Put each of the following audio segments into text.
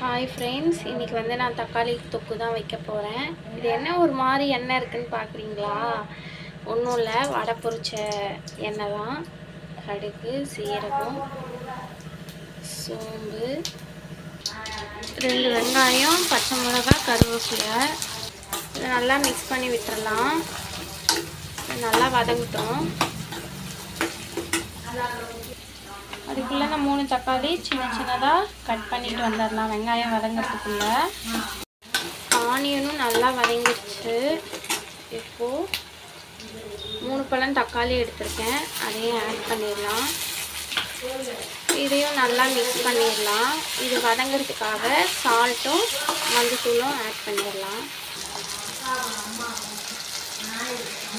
Hi friends இன்றைக்கி வந்து நான் தக்காளி தொக்கு தான் வைக்க போகிறேன் இது என்ன ஒரு மாதிரி எண்ணெய் இருக்குதுன்னு பார்க்குறீங்களா ஒன்றும் இல்லை வடை பொரிச்ச எண்ணெய் தான். கடுகு சீரகம் சோம்பு ரெண்டு வெங்காயம் பச்சை மிளகாய் கருவேப்பிலை. இதை நல்லா மிக்ஸ் பண்ணி விட்டுறலாம். நல்லா வதங்கிட்டோம். அதுக்குள்ளே நான் மூணு தக்காளி சின்ன சின்னதாக கட் பண்ணிட்டு வந்துடலாம். வெங்காயம் வதங்கிறதுக்குள்ள. ஆனியனும் நல்லா வதங்கிடுச்சு. இப்போது மூணு பழம் தக்காளி எடுத்திருக்கேன். அதையும் ஆட் பண்ணிடலாம். இதையும் நல்லா மிக்ஸ் பண்ணிடலாம். இது வதங்கிறதுக்காக சால்ட்டும் மஞ்சத்தூளும் ஆட் பண்ணிடலாம்.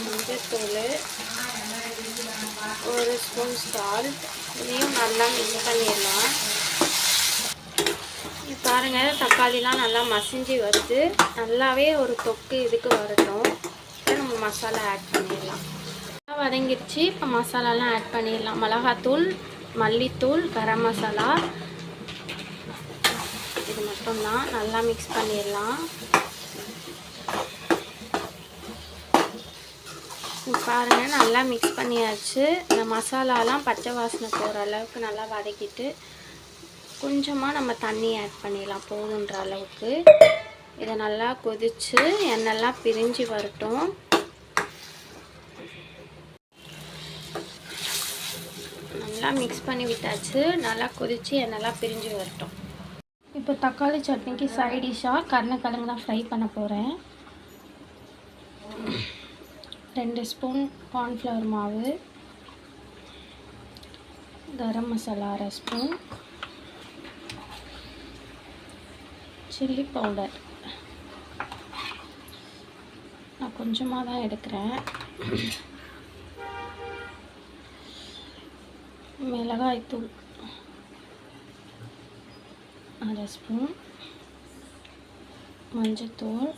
மஞ்சத்தூள் ஒரு ஸ்பூன் சால்ட் இதையும் நல்லா மிக்ஸ் பண்ணிடலாம். பாருங்கள் தக்காளிலாம் நல்லா மசிஞ்சு வருது. நல்லாவே ஒரு தொக்கு இதுக்கு வரட்டும். நம்ம மசாலா ஆட் பண்ணிடலாம். நல்லா வதங்கிடுச்சு. இப்போ மசாலாலாம் ஆட் பண்ணிடலாம். மிளகாத்தூள் மல்லித்தூள் கரம் மசாலா. இது மட்டும்தான். நல்லா மிக்ஸ் பண்ணிடலாம். பாருங்கள் நல்லா மிக்ஸ் பண்ணியாச்சு. இந்த மசாலாலாம் பச்சை வாசனை போகிற அளவுக்கு நல்லா வதக்கிட்டு கொஞ்சமாக நம்ம தண்ணி ஆட் பண்ணிடலாம் போதுன்ற அளவுக்கு. இதை நல்லா கொதித்து எண்ணெய்லாம் பிரிஞ்சு வரட்டும். நல்லா மிக்ஸ் பண்ணி விட்டாச்சு. நல்லா கொதித்து எண்ணெய்லாம் பிரிஞ்சு வரட்டும். இப்போ தக்காளி சட்னிக்கு சைடிஷாக கருணக்கிழங்கு தான் ஃப்ரை பண்ண போகிறேன் ரெண்டு ஸ்பூன் கார்ன்ஃப்ளவர் மாவு கரம் மசாலா அரை ஸ்பூன் சில்லி பவுடர் நான் கொஞ்சமாக தான் எடுக்கிறேன். மிளகாய்த்தூள் அரை ஸ்பூன் மஞ்சத்தூள்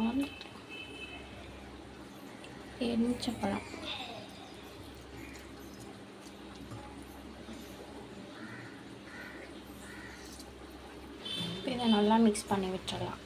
சால்ட் எலுமிச்சப்பழம் இதை நல்லா மிக்ஸ் பண்ணி விட்டுறலாம்.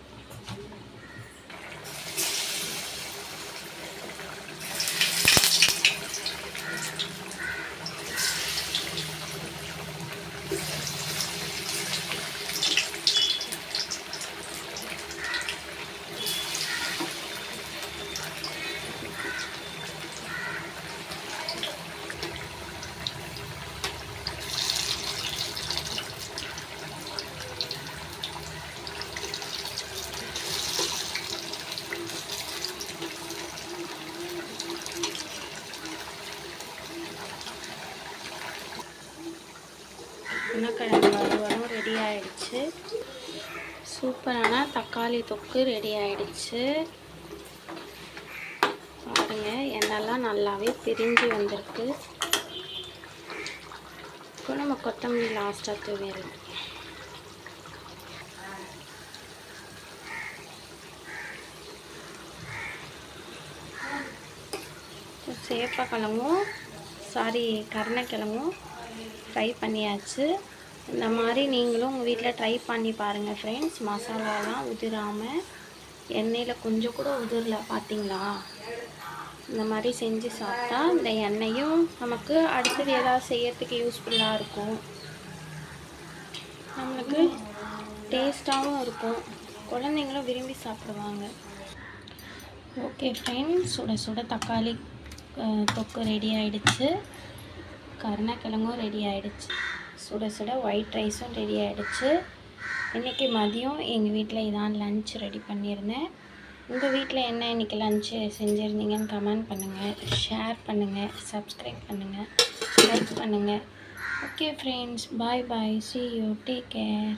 உருளைக்கிழங்கு வறுவலும் ரெடி ஆயிடுச்சு. சூப்பரான தக்காளி தொக்கு ரெடி ஆயிடுச்சு. பாருங்க எண்ணெய்லாம் நல்லாவே பிரிஞ்சு வந்திருக்கு. இப்போ நம்ம கொத்தமல்லி லாஸ்ட்டாக தூவிடலாம். சேப்பக்கிழங்கும் சாரி கருணக்கிழங்கும் ஃப்ரை பண்ணியாச்சு. இந்த மாதிரி நீங்களும் உங்கள் வீட்டில் ட்ரை பண்ணி பாருங்கள் ஃப்ரெண்ட்ஸ் மசாலாலாம் உதிராமல் எண்ணெயில் கொஞ்சம் கூட உதிரல பார்த்தீங்களா இந்த மாதிரி செஞ்சு சாப்பிட்டா இந்த எண்ணெயும் நமக்கு அடுத்தது ஏதாவது செய்யறதுக்கு யூஸ்ஃபுல்லாக இருக்கும். நம்மளுக்கு டேஸ்ட்டாகவும் இருக்கும். குழந்தைங்களும் விரும்பி சாப்பிடுவாங்க. ஓகே ஃப்ரெண்ட்ஸ் சுட சுட தக்காளி தொக்கு ரெடி ஆகிடுச்சு கருணக்கிழங்கும் ரெடி ஆகிடுச்சு சுட சுட ஒயிட் ரைஸும் ரெடி ஆகிடுச்சு இன்றைக்கி மதியம் எங்கள் வீட்டில் இதான் லன்ச் ரெடி பண்ணியிருந்தேன். உங்கள் வீட்டில் என்ன இன்றைக்கி லன்ச்சு செஞ்சுருந்தீங்கன்னு கமெண்ட் பண்ணுங்கள் ஷேர் பண்ணுங்கள் சப்ஸ்கிரைப் பண்ணுங்கள் லைக் பண்ணுங்கள் okay friends bye bye see you take care